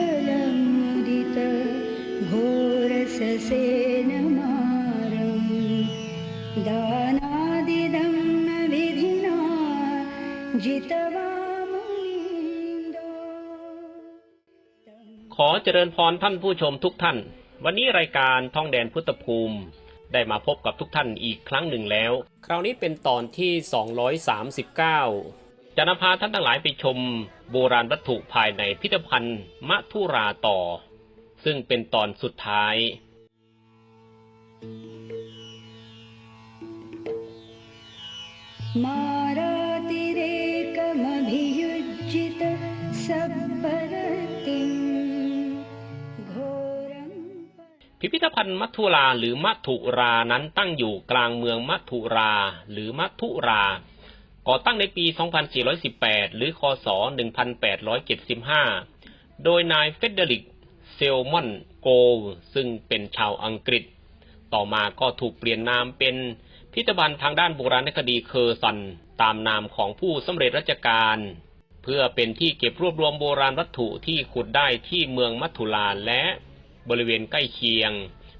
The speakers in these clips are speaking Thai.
गिरिमेखलमुदित घोरससेनमारम् दानादिदं न विधिना जितवा मुनीन्दो ขอเจริญพรท่านผู้ชมทุกท่าน วันนี้รายการท่องแดนพุทธภูมิ ได้มาพบกับทุกท่านอีกครั้งหนึ่งแล้ว คราวนี้เป็นตอนที่ 239 239 จะนำพาท่านทั้งหลายไปชมโบราณวัตถุภายในพิพิธภัณฑ์มะทุราต่อ ซึ่งเป็นตอนสุดท้าย मारातिरेकमभियुज्यित सब्बरतिं घोरं พิพิธภัณฑ์มัทุราหรือมัทุรานั้นตั้งอยู่กลางเมืองมัทุราหรือมัทุรา ก่อตั้งในปี 2418 หรือ คศ 1875 โดยนายเฟเดริก เซลมอนโกล ซึ่งเป็นชาวอังกฤษ ต่อมาก็ถูกเปลี่ยนนามเป็นพิพิธภัณฑ์ทางด้านโบราณคดีเคอร์ซัน ตามนามของผู้สำเร็จราชการ เพื่อเป็นที่เก็บรวบรวมโบราณวัตถุที่ขุดได้ที่เมืองมัทุราและบริเวณใกล้เคียง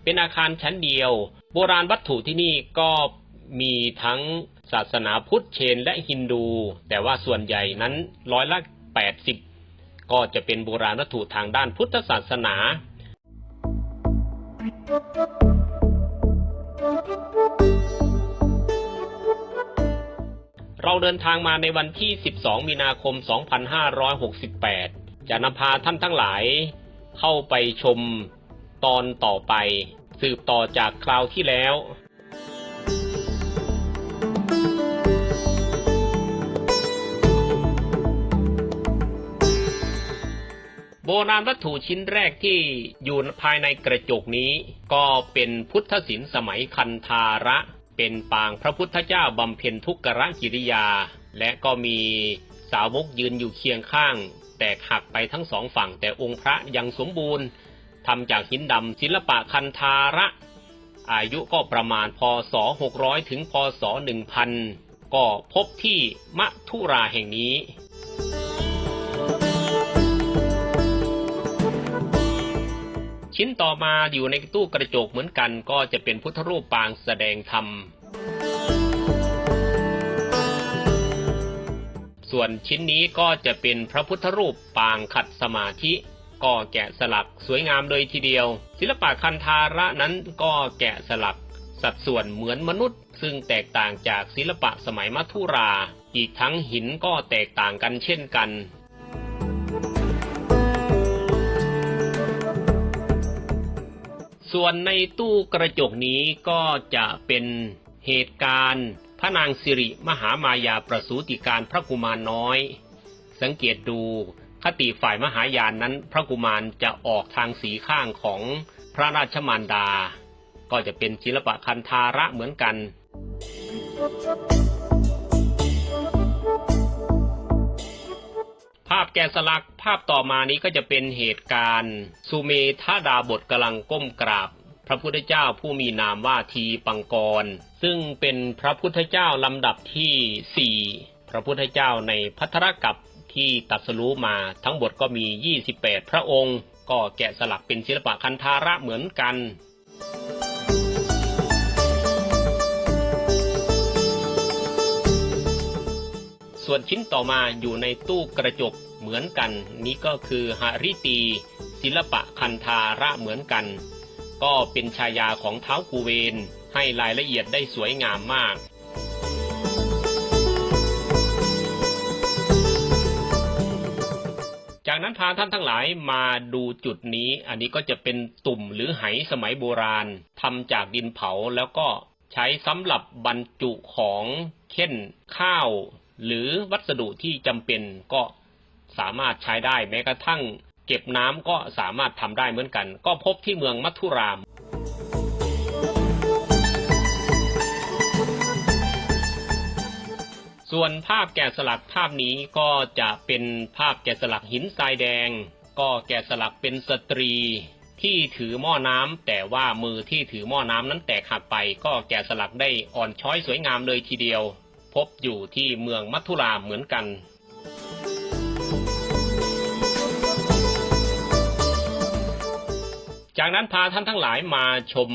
เป็นอาคารชั้นเดียว โบราณวัตถุที่นี่ก็มีทั้ง ศาสนาพุทธเชนและฮินดู แต่ว่าส่วนใหญ่นั้นร้อยละ 80 ก็จะเป็นโบราณวัตถุทางด้านพุทธศาสนา เราเดินทางมาในวันที่ 12 มีนาคม 2568 จะนำพาท่านทั้งหลาย เข้าไปชมตอนต่อไป สืบต่อจากคราวที่แล้ว โบราณวัตถุชิ้นแรกที่อยู่ภายในกระจกนี้ ก็เป็นพุทธศิลป์สมัยคันธาระ เป็นปางพระพุทธเจ้าบำเพ็ญทุกขกิริยา และก็มีสาวกยืนอยู่เคียงข้าง แตกหักไปทั้งสองฝั่งแต่องค์พระยังสมบูรณ์ทำจากหินดำศิลปะคันธาระ อายุก็ประมาณพศ 600 ถึงพศ 1000 ก็พบที่มะทุราแห่งนี้ ชิ้นต่อมาอยู่ในตู้กระจกเหมือนกัน ก็จะเป็นพุทธรูปปางแสดงธรรม ส่วนชิ้นนี้ก็จะเป็นพระพุทธรูปปางขัดสมาธิ ก็แกะสลักสวยงามเลยทีเดียว ศิลปะคันธาระนั้นก็แกะสลัก สัดส่วนเหมือนมนุษย์ ซึ่งแตกต่างจากศิลปะสมัยมัทุรา อีกทั้งหินก็แตกต่างกันเช่นกัน ส่วนในตู้กระจกนี้ก็จะเป็นเหตุการณ์ พระนางสิริมหามายาประสูติการพระกุมารน้อย สังเกตดูคติฝ่ายมหายานนั้น พระกุมารจะออกทางสีข้างของพระราชมารดา ก็จะเป็นศิลปะคันธาระเหมือนกัน ภาพแกะสลัก ภาพต่อมานี้ก็จะเป็นเหตุการณ์ สุเมธาดาบทกำลังก้มกราบ พระพุทธเจ้าผู้มีนามว่าทีปังกร ซึ่งเป็นพระพุทธเจ้าลำดับที่สี่พระพุทธเจ้าในพัทธรกัปที่ตรัสรู้มาทั้งหมดก็มี 28 พระองค์ ก็แกะสลักเป็นศิลปะคันธาระเหมือนกันส่วนชิ้นต่อมาอยู่ในตู้กระจก เหมือนกัน นี้ก็คือหริตีศิลปะคันธาระเหมือนกัน ก็เป็นชายาของเท้ากูเวนให้รายละเอียดได้สวยงามมากจากนั้นพาท่านทั้งหลายมาดูจุดนี้ อันนี้ก็จะเป็นตุ่มหรือไหสมัยโบราณทำจากดินเผาแล้วก็ใช้สำหรับบรรจุของเช่นข้าว หรือวัสดุที่จำเป็นก็ สามารถใช้ได้แม้กระทั่ง เก็บน้ำก็สามารถทำได้เหมือนกัน ก็พบที่เมืองมัทุรามส่วนภาพแกะสลักภาพนี้ก็จะเป็นภาพแกะสลักหินทรายแดง ก็แกะสลักเป็นสตรี ที่ถือหม้อน้ำแต่ว่ามือที่ถือหม้อน้ำนั้นแตกหักไป ก็แกะสลักได้อ่อนช้อยสวยงามเลยทีเดียว พบอยู่ที่เมืองมัทุราเหมือนกัน จากนั้นพาท่านทั้งหลายมาชม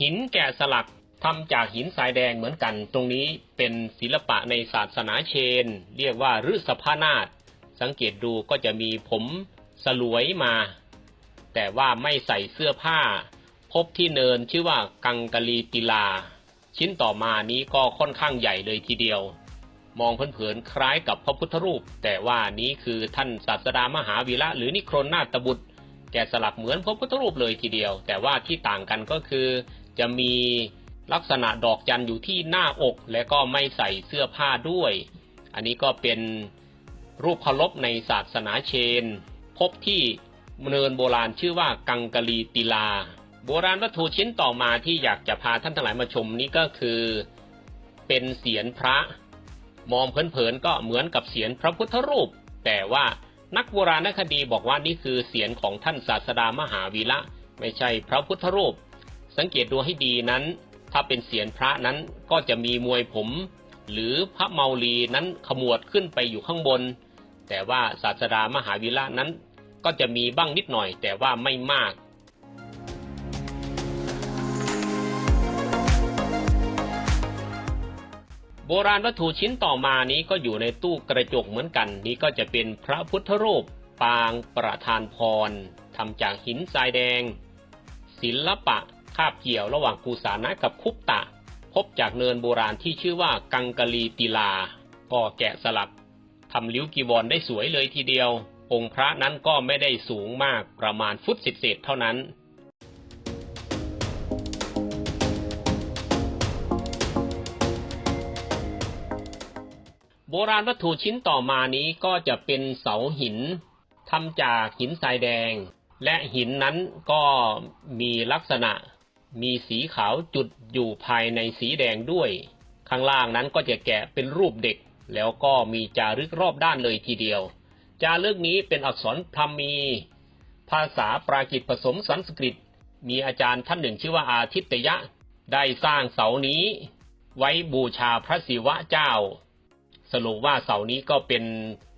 หินแกะสลักทำจากหินทรายแดงเหมือนกัน ตรงนี้เป็นศิลปะในศาสนาเชน เรียกว่าฤษภานาฏสังเกตดูก็จะมีผมสลวยมา แต่ว่าไม่ใส่เสื้อผ้า พบที่เนินชื่อว่ากังกะลีติลา ชิ้นต่อมานี้ก็ค่อนข้างใหญ่เลยทีเดียว มองเผินๆคล้ายกับพระพุทธรูป แต่ว่านี้คือท่านศาสดามหาวีระหรือนิครนนาตบุตร แกะสลักเหมือนพระพุทธรูปเลยทีเดียว แต่ว่าที่ต่างกันก็คือ จะมีลักษณะดอกจันอยู่ที่หน้าอก และก็ไม่ใส่เสื้อผ้าด้วย อันนี้ก็เป็นรูปเคารพในศาสนาเชน พบที่เนินโบราณชื่อว่ากังกะลีติลา โบราณวัตถุชิ้นต่อมาที่อยากจะพาท่านทั้งหลายมาชมนี้ก็คือ เป็นเสียนพระ มองเผินๆก็เหมือนกับเสียนพระพุทธรูป แต่ว่า นักโบราณคดีบอกว่านี่คือเสียงของท่านศาสดามหาวีระไม่ใช่พระพุทธรูป สังเกตดูให้ดีนั้น ถ้าเป็นเสียงพระนั้นก็จะมีมวยผม หรือพระเมาลีนั้นขมวดขึ้นไปอยู่ข้างบน แต่ว่าศาสดามหาวีระนั้นก็จะมีบ้างนิดหน่อยแต่ว่าไม่มาก โบราณวัตถุชิ้นต่อมานี้ก็อยู่ในตู้กระจกเหมือนกัน นี้ก็จะเป็นพระพุทธรูปปางประธานพรทำจากหินทรายแดง ศิลปะคาบเกี่ยวระหว่างกูสานะกับคุปตะ พบจากเนินโบราณที่ชื่อว่ากังกะลีติลา ก็แกะสลักทำลิ้วกีวรได้สวยเลยทีเดียว องค์พระนั้นก็ไม่ได้สูงมากประมาณฟุตเศษเท่านั้น โบราณวัตถุชิ้นต่อมานี้ก็จะเป็นเสาหินทำจากหินทรายแดง และหินนั้นก็มีลักษณะ มีสีขาวจุดอยู่ภายในสีแดงด้วย ข้างล่างนั้นก็จะแกะเป็นรูปเด็ก แล้วก็มีจารึกรอบด้านเลยทีเดียว จารึกนี้เป็นอักษรพรหมี ภาษาปรากิตผสมสันสกฤต มีอาจารย์ท่านหนึ่งชื่อว่าอาทิตยะ ได้สร้างเสานี้ ไว้บูชาพระศิวะเจ้า สรุปว่าเสานี้ก็เป็น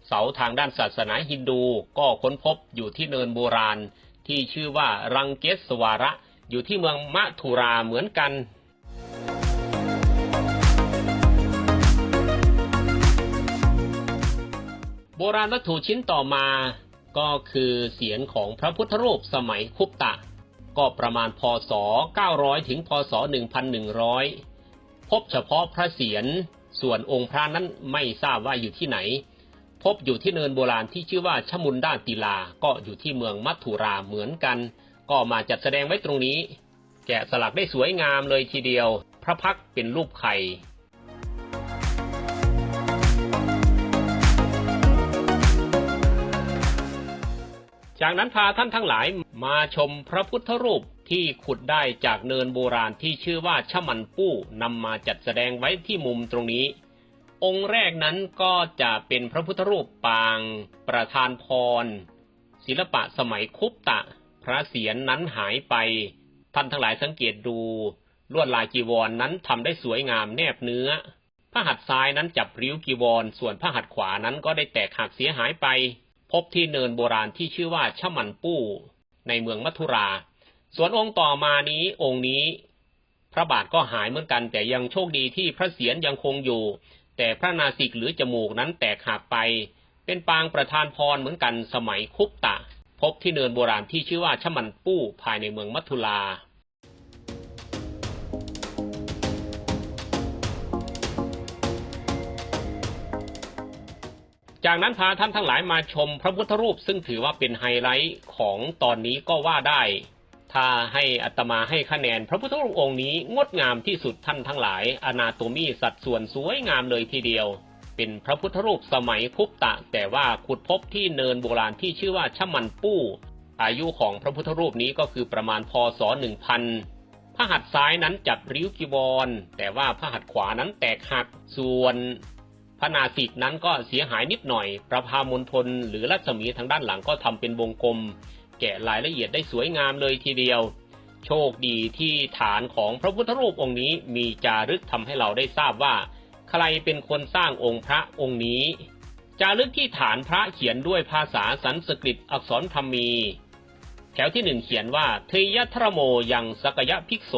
เสาทางด้านศาสนาฮินดู ก็ค้นพบอยู่ที่เนินโบราณ ที่ชื่อว่ารังเกสวาระ อยู่ที่เมืองมะทุราเหมือนกันโบราณวัตถุชิ้นต่อมาก็คือเสียงของพระพุทธรูปสมัยคุปตะ ก็ประมาณพศ 900 ถึงพศ 1100 พบเฉพาะพระเศียร ส่วนองค์พระนั้นไม่ทราบว่าอยู่ที่ไหน พบอยู่ที่เนินโบราณที่ชื่อว่าชมุนด้านติลา ก็อยู่ที่เมืองมัทุราเหมือนกัน ก็มาจัดแสดงไว้ตรงนี้ แกะสลักได้สวยงามเลยทีเดียว พระพักเป็นรูปไข่จากนั้นพาท่านทั้งหลายมาชมพระพุทธรูป ที่ขุดได้จากเนินโบราณที่ชื่อว่าชะมันปู้นำมาจัดแสดงไว้ที่มุมตรงนี้ องค์แรกนั้นก็จะเป็นพระพุทธรูปปาง ประธานพร ศิลปะสมัยคุปตะ พระเศียรนนั้นหายไป ท่านทั้งหลายสังเกตดู ลวดลายจีวรนนั้นทำได้สวยงามแนบเนื้อพระหัตถ์ซ้ายนั้นจับริ้วกีวร ส่วนพระหัตถ์ขวานั้นก็ได้แตกหักเสียหายไป พบที่เนินโบราณที่ชื่อว่าชะมันปู้ ในเมืองมัทุรา ส่วนองค์ต่อมานี้องค์นี้ พระบาทก็หายเหมือนกัน แต่ยังโชคดีที่พระเศียรยังคงอยู่ แต่พระนาสิกหรือจมูกนั้นแตกหักไป เป็นปางประธานพรเหมือนกันสมัยคุปตะ พบที่เนินโบราณที่ชื่อว่าชมันปู้ภายในเมืองมัทุราจากนั้นพาท่านทั้งหลายมาชมพระพุทธรูปซึ่งถือว่าเป็นไฮไลท์ของตอนนี้ก็ว่าได้ ถ้าให้อัตมาให้คะแนน พระพุทธรูปองค์นี้งดงามที่สุดท่านทั้งหลาย อนาโตมีสัดส่วนสวยงามเลยทีเดียว เป็นพระพุทธรูปสมัยคุปตะ แต่ว่าขุดพบที่เนินโบราณที่ชื่อว่าชมันปู้ อายุของพระพุทธรูปนี้ก็คือประมาณพศ 1000 พระหัตถ์ซ้ายนั้นจับริ้วกีวร แต่ว่าพระหัตถ์ขวานั้นแตกหัก ส่วนพระนาสิกนั้นก็เสียหายนิดหน่อย ประพามณฑลหรือรัศมีทางด้านหลังก็ทำเป็นวงกลม แกะรายละเอียดได้สวยงามเลยทีเดียว โชคดีที่ฐานของพระพุทธรูปองค์นี้มีจารึกทำให้เราได้ทราบว่า ใครเป็นคนสร้างองค์พระองค์นี้ จารึกที่ฐานพระเขียนด้วยภาษาสันสกฤตอักษรพราหมี แถวที่หนึ่งเขียนว่าเทยทรโมยังสกยะภิกโส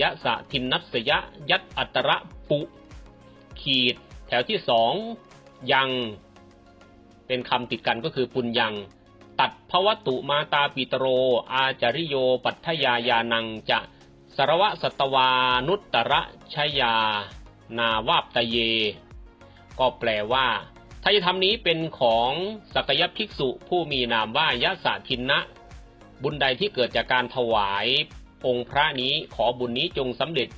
ยะสะทินนัสยะยัตอัตระปุขีด แถวที่สองยัง เป็นคำติดกันก็คือปุญยัง ตัดภวตุมาตาปิตโร อาจาริโยปัทยายานังจะสรวะสตวานุตตระชยา นาวาปตะเย ก็แปลว่าทายธรรมนี้เป็นของสักยภิกษุผู้มีนามว่ายะสะทินนะ บุญใดที่เกิดจากการถวาย องค์พระนี้ขอบุญนี้จงสำเร็จ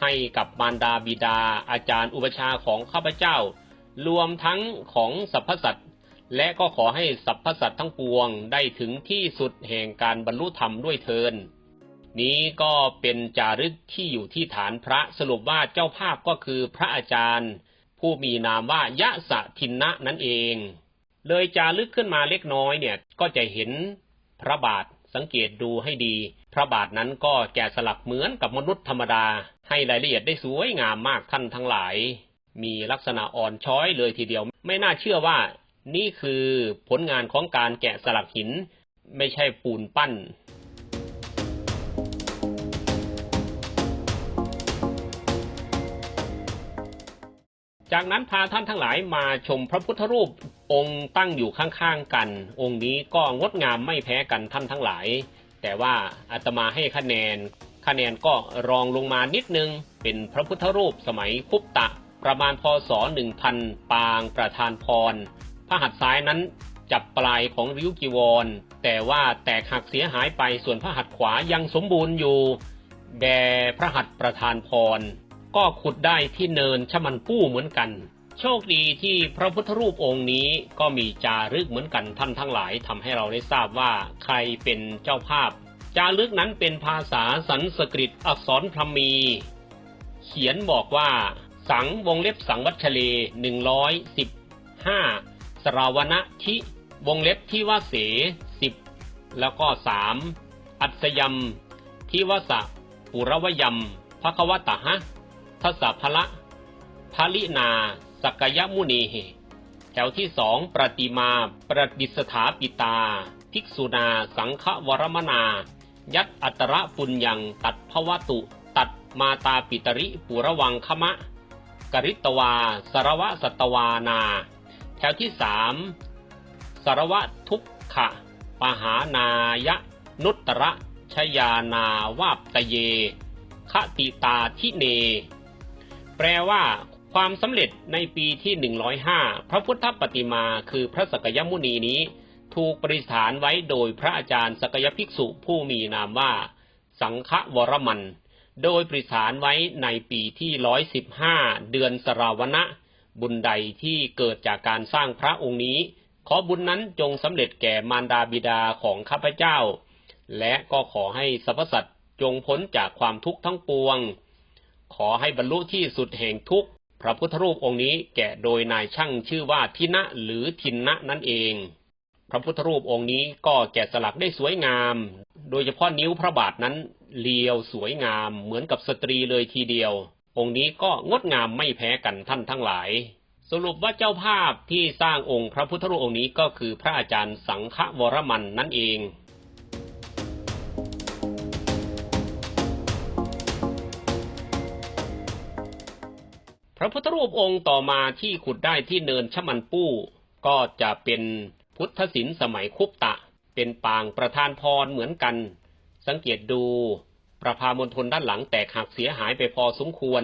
ให้กับมารดาบิดาอาจารย์อุปชาของข้าพเจ้า รวมทั้งของสรรพสัตว์ และก็ขอให้สรรพสัตว์ทั้งปวงได้ถึงที่สุดแห่งการบรรลุธรรมด้วยเทิน นี้ก็เป็นจารึกที่อยู่ที่ฐานพระสรุปว่าเจ้าภาพก็คือพระอาจารย์ ผู้มีนามว่ายะสะทินนะนั่นเอง เลยจารึกขึ้นมาเล็กน้อยเนี่ยก็จะเห็นพระบาทสังเกตดูให้ดี พระบาทนั้นก็แกะสลักเหมือนกับมนุษย์ธรรมดา ให้รายละเอียดได้สวยงามมากท่านทั้งหลาย มีลักษณะอ่อนช้อยเลยทีเดียว ไม่น่าเชื่อว่า นี่คือผลงานของการแกะสลักหิน ไม่ใช่ปูนปั้นจากนั้นพาท่านทั้งหลายมาชมพระพุทธรูปองค์ตั้งอยู่ข้างๆกัน องค์นี้ก็งดงามไม่แพ้กันท่านทั้งหลาย แต่ว่าอาตมาให้คะแนน คะแนนก็รองลงมานิดนึง เป็นพระพุทธรูปสมัยคุปตะ ประมาณพศ 1000 ปางประธานพร พระหัตถ์ซ้ายนั้นจับปลายของริ้วจีวร แต่ว่าแตกหักเสียหายไปส่วนพระหัตถ์ขวายังสมบูรณ์อยู่ แด่พระหัตถ์ประธานพร ก็ขุดได้ที่เนินชะมันปู้เหมือนกัน โชคดีที่พระพุทธรูปองค์นี้ก็มีจารึกเหมือนกันท่านทั้งหลายทำให้เราได้ทราบว่าใครเป็นเจ้าภาพ จารึกนั้นเป็นภาษาสันสกฤตอักษรพรมี เขียนบอกว่า สังวงเล็บสังวัชเลหนึ่งร้อยสิบห้า สราวณะทิวงเล็บที่ว่าเสสิบแล้วก็สามอัศยมทิวสะปุรวยมภควตหะทัสสะพละพลินาสักยมุนีแถวที่สองประติมาประดิษฐาปิตา ภิกษุนาสังฆวรมนา ยัตอัตระปุญญังตัดภวตุ ตัดมาตาปิตริปุระวังคมะ กริตวาสรวะสัตวานา แถวที่สามสารวะทุกขะปหานายะนุตระชยานาวาปตะเยคติตาทิเน แปลว่า ความสำเร็จในปีที่ 105 พระพุทธปฏิมาคือพระสกยมุนีนี้ ถูกประดิษฐานไว้โดยพระอาจารย์สกยภิกษุผู้มีนามว่า สังฆวรมัน โดยประดิษฐานไว้ในปีที่ 115 เดือนสราวณะ บุญใดที่เกิดจากการสร้างพระองค์นี้ ขอบุญนั้นจงสำเร็จแก่มารดาบิดาของข้าพเจ้า และก็ขอให้สรรพสัตว์จงพ้นจากความทุกข์ทั้งปวง ขอให้บรรลุที่สุดแห่งทุกข์พระพุทธรูปองค์นี้แกะโดยนายช่างชื่อว่าทินะหรือทินนะนั่นเอง พระพุทธรูปองค์นี้ก็แกะสลักได้สวยงาม โดยเฉพาะนิ้วพระบาทนั้นเรียวสวยงามเหมือนกับสตรีเลยทีเดียว องค์นี้ก็งดงามไม่แพ้กันท่านทั้งหลาย สรุปว่าเจ้าภาพที่สร้างองค์พระพุทธรูปองค์นี้ก็คือพระอาจารย์สังฆวรมันนั่นเองพระพุทธรูปองค์ต่อมาที่ขุดได้ที่เนินชมันปู้ ก็จะเป็นพุทธศิลป์สมัยคุปตะ เป็นปางประธานพรเหมือนกัน สังเกตดู ประพามณฑลด้านหลังแตกหักเสียหายไปพอสมควร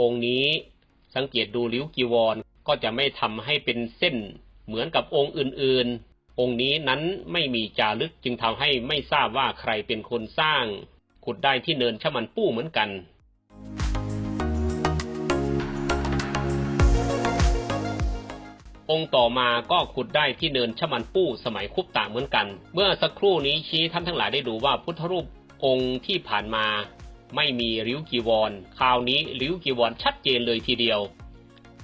องค์นี้สังเกตดูลิ้วกีวรก็จะไม่ทำให้เป็นเส้นเหมือนกับองค์อื่นๆ องค์นี้นั้นไม่มีจารึกจึงทำให้ไม่ทราบว่าใครเป็นคนสร้าง ขุดได้ที่เนินชะมันปู้เหมือนกันองค์ต่อมาก็ขุดได้ที่เนินชะมันปู้สมัยคุปตะเหมือนกัน เมื่อสักครู่นี้ชี้ท่านทั้งหลายได้ดูว่าพุทธรูป องค์ที่ผ่านมาไม่มีริ้วกีวร คราวนี้ริ้วกีวรชัดเจนเลยทีเดียว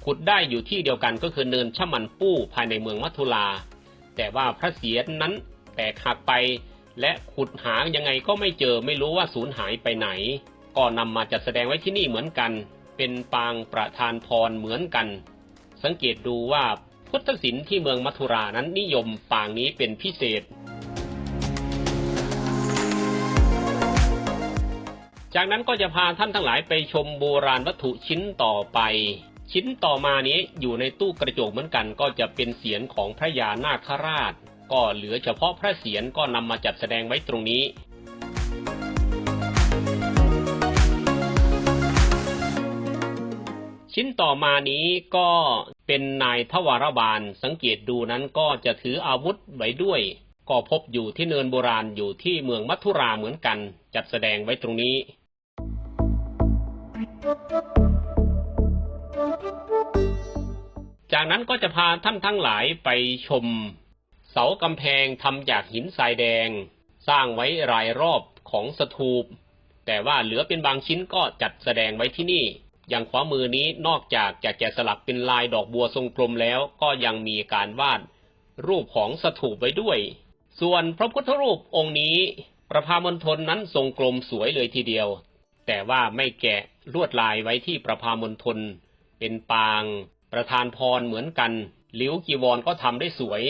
ขุดได้อยู่ที่เดียวกันก็คือเนินชะมันปู้ภายในเมืองมัทุลา แต่ว่าพระเศียรนั้นแตกหักไป และขุดหายังไงก็ไม่เจอไม่รู้ว่าสูญหายไปไหน ก็นำมาจัดแสดงไว้ที่นี่เหมือนกัน เป็นปางประธานพรเหมือนกัน สังเกตดูว่าพุทธศิลป์ที่เมืองมัทุรานั้นนิยมปางนี้เป็นพิเศษ จากนั้นก็จะพาท่านทั้งหลายไปชมโบราณวัตถุชิ้นต่อไป ชิ้นต่อมานี้อยู่ในตู้กระจกเหมือนกัน ก็จะเป็นเสียนของพระยานาคราช ก็เหลือเฉพาะพระเสียรก็นำมาจัดแสดงไว้ตรงนี้ชิ้นต่อมานี้ก็เป็นนายทวารบาลสังเกตดูนั้นก็จะถืออาวุธไว้ด้วย ก็พบอยู่ที่เนินโบราณอยู่ที่เมืองมัทุราเหมือนกัน จัดแสดงไว้ตรงนี้ จากนั้นก็จะพาท่านทั้งหลายไปชม เสากำแพงทำจากหินทรายแดง สร้างไว้รายรอบของสถูป แต่ว่าเหลือเป็นบางชิ้นก็จัดแสดงไว้ที่นี่ อย่างขวามือนี้นอกจากจะแกะสลักเป็นลายดอกบัวทรงกลมแล้วก็ยังมีการวาด รูปของสถูปไว้ด้วย ส่วนพระพุทธรูปองค์นี้ประพามณฑลนั้นทรงกลมสวยเลยทีเดียว แต่ว่าไม่แกะลวดลายไว้ที่ประพามณฑลเป็นปาง ประธานพรเหมือนกันลิ้วกีวรก็ทำได้สวย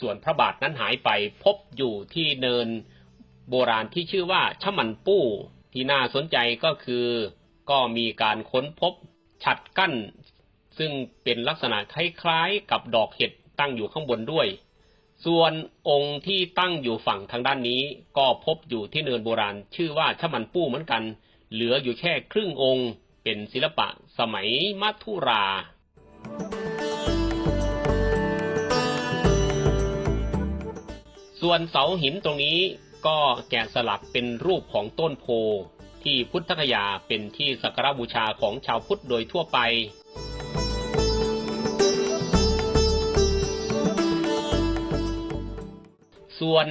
ส่วนพระบาทนั้นหายไปพบอยู่ที่เนิน โบราณที่ชื่อว่าชมันปู้ ที่น่าสนใจก็คือ ก็มีการค้นพบฉัดกั้น ซึ่งเป็นลักษณะคล้ายๆกับดอกเห็ดตั้งอยู่ข้างบนด้วย ส่วนองค์ที่ตั้งอยู่ฝั่งทางด้านนี้ ก็พบอยู่ที่เนินโบราณ ชื่อว่าชมันปู้เหมือนกัน เหลืออยู่แค่ครึ่งองค์ เป็นศิลปะสมัยมัทุรา ส่วนเสาหินตรงนี้ก็แกะสลักเป็นรูปของต้นโพที่พุทธคยาเป็นที่สักการบูชาของชาวพุทธโดยทั่วไป ส่วน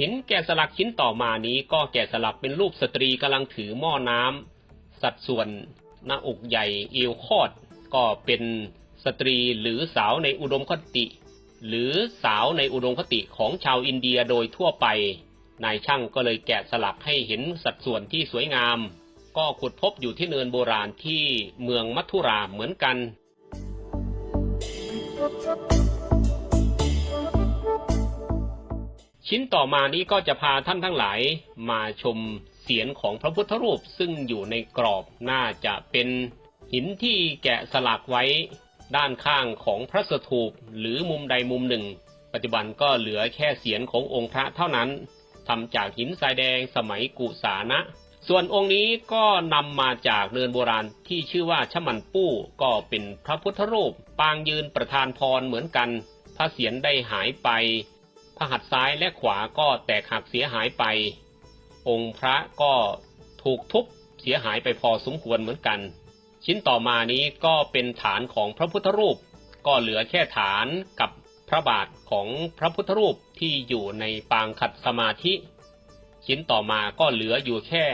หินแกะสลักชิ้นต่อมานี้ก็แกะสลักเป็นรูปสตรีกำลังถือหม้อน้ำสัดส่วนหน้าอกใหญ่เอวคอด ก็เป็นสตรีหรือสาวในอุดมคติ หรือสาวในอุดมคติของชาวอินเดียโดยทั่วไป นายช่างก็เลยแกะสลักให้เห็นสัดส่วนที่สวยงาม ก็ขุดพบอยู่ที่เนินโบราณที่เมืองมัทุราเหมือนกัน ชิ้นต่อมานี้ก็จะพาท่านทั้งหลายมาชมเสียนของพระพุทธรูปซึ่งอยู่ในกรอบน่าจะเป็นหินที่แกะสลักไว้ด้านข้างของพระสถูปหรือมุมใดมุมหนึ่ง ปัจจุบันก็เหลือแค่เสียนขององค์พระเท่านั้นทำจากหินทรายแดงสมัยกุสานะ ส่วนองค์นี้ก็นำมาจากเนินโบราณที่ชื่อว่าชมันปู้ก็เป็นพระพุทธรูป ปางยืนประธานพรเหมือนกันพระเสียรได้หายไป หัตถ์ซ้ายและขวาก็แตกหักเสียหายไป องค์พระก็ถูกทุบเสียหายไปพอสมควรเหมือนกัน ชิ้นต่อมานี้ก็เป็นฐานของพระพุทธรูป ก็เหลือแค่ฐานกับพระบาทของพระพุทธรูปที่อยู่ในปางขัดสมาธิ ชิ้นต่อมาก็เหลืออยู่แค่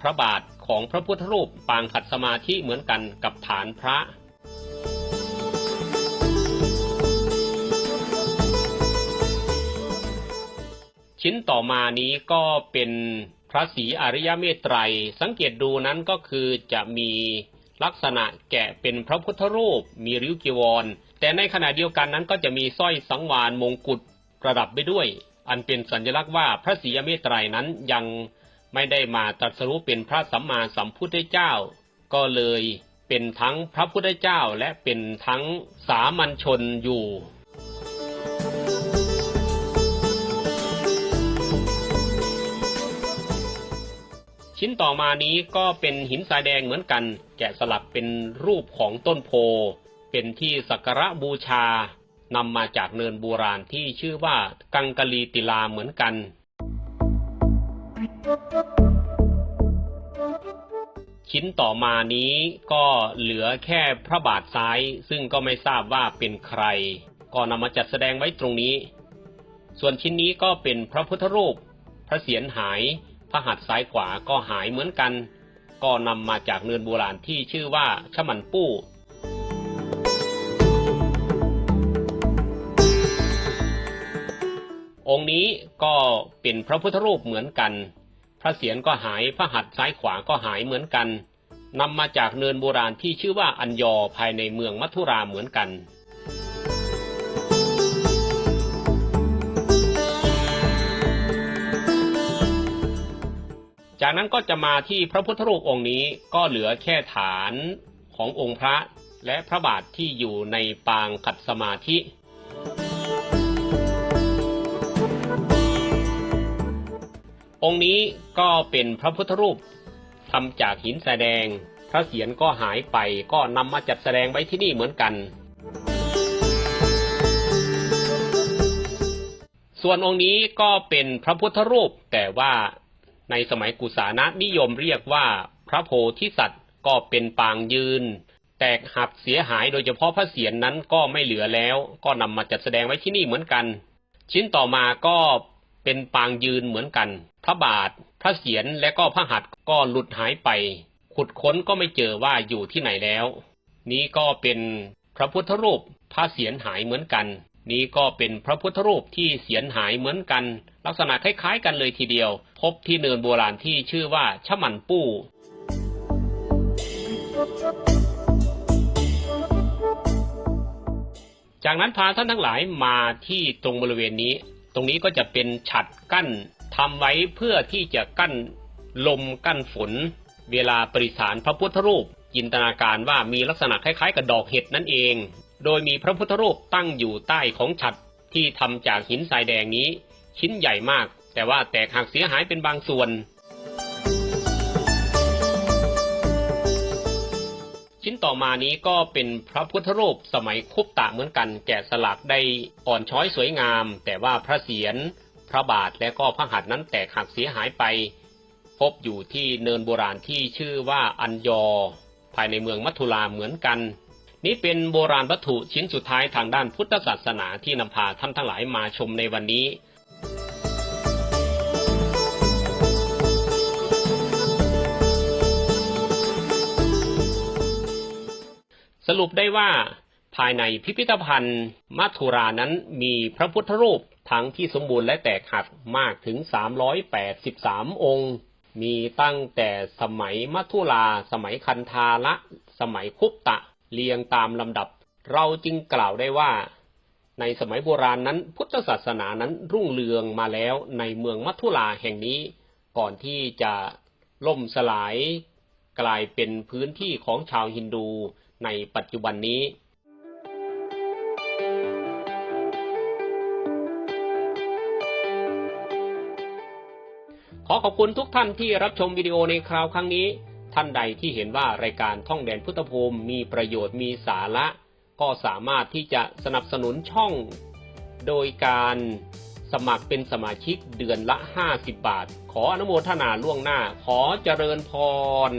พระบาทของพระพุทธรูปปางขัดสมาธิเหมือนกันกับฐานพระ ชิ้นต่อมานี้ก็เป็นพระศรีอริยเมตไตร สังเกตดูนั้นก็คือจะมีลักษณะแกะเป็นพระพุทธรูป มีริ้วกีวร แต่ในขณะเดียวกันนั้นก็จะมีสร้อยสังวานมงกุฎประดับไปด้วย อันเป็นสัญลักษณ์ว่าพระศรีอริยเมตไตรนั้นยังไม่ได้มาตรัสรู้เป็นพระสัมมาสัมพุทธเจ้า ก็เลยเป็นทั้งพระพุทธเจ้าและเป็นทั้งสามัญชนอยู่ ชิ้นต่อมานี้ก็เป็นหินทรายแดงเหมือนกัน แกะสลักเป็นรูปของต้นโพ เป็นที่สักการะบูชานำมาจากเนินโบราณที่ชื่อว่ากังกลีติลาเหมือนกัน ชิ้นต่อมานี้ก็เหลือแค่พระบาทซ้าย ซึ่งก็ไม่ทราบว่าเป็นใคร ก็นำมาจัดแสดงไว้ตรงนี้ ส่วนชิ้นนี้ก็เป็นพระพุทธรูป พระเศียรหาย พระหัตถ์ซ้ายขวาก็หายเหมือนกัน ก็นำมาจากเนินโบราณที่ชื่อว่าชมันปู้องค์นี้ก็เป็นพระพุทธรูปเหมือนกัน พระเศียรก็หาย พระหัตถ์ซ้ายขวาก็หายเหมือนกัน นำมาจากเนินโบราณที่ชื่อว่าอัญยอภายในเมืองมัทุราเหมือนกัน จากนั้นก็จะมาที่พระพุทธรูปองค์นี้ก็เหลือแค่ฐานขององค์พระและพระบาทที่อยู่ในปางขัดสมาธิ องค์นี้ก็เป็นพระพุทธรูปทำจากหินแสดง พระเศียรก็หายไปก็นำมาจัดแสดงไว้ที่นี่เหมือนกัน ส่วนองค์นี้ก็เป็นพระพุทธรูปแต่ว่า ในสมัยกุสานะนิยมเรียกว่าพระโพธิสัตว์ก็เป็นปางยืน แตกหักเสียหายโดยเฉพาะพระเศียรนนั้นก็ไม่เหลือแล้ว ก็นำมาจัดแสดงไว้ที่นี่เหมือนกัน ชิ้นต่อมาก็เป็นปางยืนเหมือนกัน พระบาท พระเศียรและก็พระหัตถ์ก็หลุดหายไป ขุดค้นก็ไม่เจอว่าอยู่ที่ไหนแล้ว นี้ก็เป็นพระพุทธรูปพระเศียรหายเหมือนกัน นี้ก็เป็นพระพุทธรูปที่เสียนหายเหมือนกัน ลักษณะคล้ายๆกันเลยทีเดียว พบที่เนินโบราณที่ชื่อว่าชะมันปู้จากนั้นพาท่านทั้งหลายมาที่ตรงบริเวณนี้ ตรงนี้ก็จะเป็นฉัดกั้นทำไว้เพื่อที่จะกั้นลมกั้นฝน เวลาปริสานพระพุทธรูปจินตนาการว่ามีลักษณะคล้ายๆกับดอกเห็ดนั่นเอง โดยมีพระพุทธรูปตั้งอยู่ใต้ของฉัดที่ทำจากหินทรายแดงนี้ ชิ้นใหญ่มาก แต่ว่าแตกหักเสียหายเป็นบางส่วน ชิ้นต่อมานี้ก็เป็นพระพุทธรูปสมัยคุปตะเหมือนกัน แกะสลักได้อ่อนช้อยสวยงาม แต่ว่าพระเศียรพระบาทและก็พระหัตถ์นั้นแตกหักเสียหายไป พบอยู่ที่เนินโบราณที่ชื่อว่าอัญยอ ภายในเมืองมัทุราเหมือนกัน นี่เป็นโบราณวัตถุชิ้นสุดท้ายทางด้านพุทธศาสนาที่นำพาท่านทั้งหลายมาชมในวันนี้ สรุปได้ว่าภายในพิพิธภัณฑ์มัทุรานั้นมีพระพุทธรูปทั้งที่สมบูรณ์และแตกหักมากถึง 383 องค์ มีตั้งแต่สมัยมัทุราสมัยคันธาละ สมัยคุปตะ เรียงตามลำดับ เราจึงกล่าวได้ว่า ในสมัยโบราณนั้นพุทธศาสนานั้นรุ่งเรืองมาแล้วในเมืองมัทุราแห่งนี้ ก่อนที่จะล่มสลาย กลายเป็นพื้นที่ของชาวฮินดูในปัจจุบันนี้ขอขอบคุณทุกท่านที่รับชมวิดีโอในคราวครั้งนี้ ท่านใดที่เห็นว่ารายการท่องแดนพุทธภูมิมีประโยชน์มีสาระ ก็สามารถที่จะสนับสนุนช่อง โดยการสมัครเป็นสมาชิกเดือนละ 50 บาท ขออนุโมทนาล่วงหน้า ขอเจริญพร